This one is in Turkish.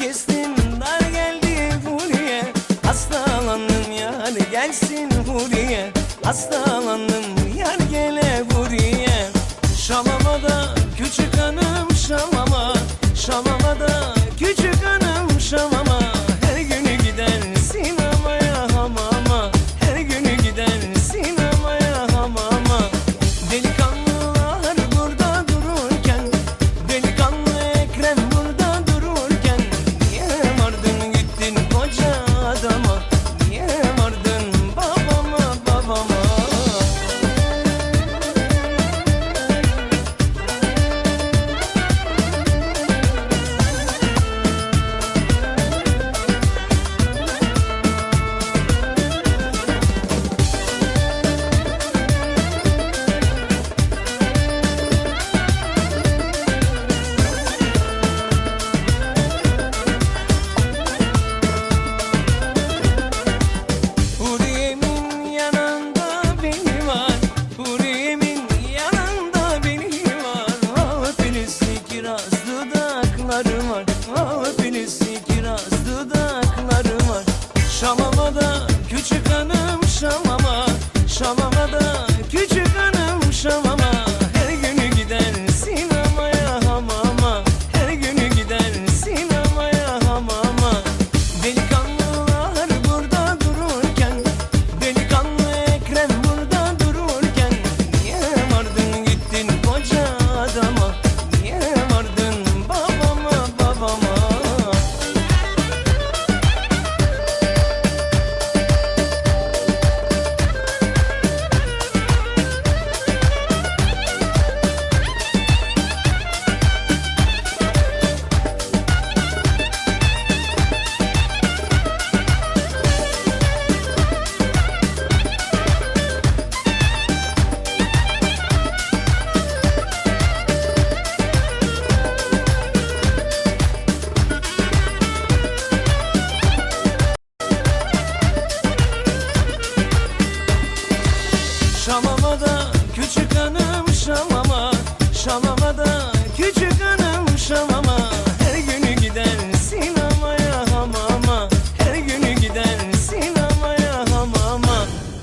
kestim dar geldi Huriye Hastalandım yani gelsin Huriye Hastalandım. Şamama da küçük hanım Şamama Şamama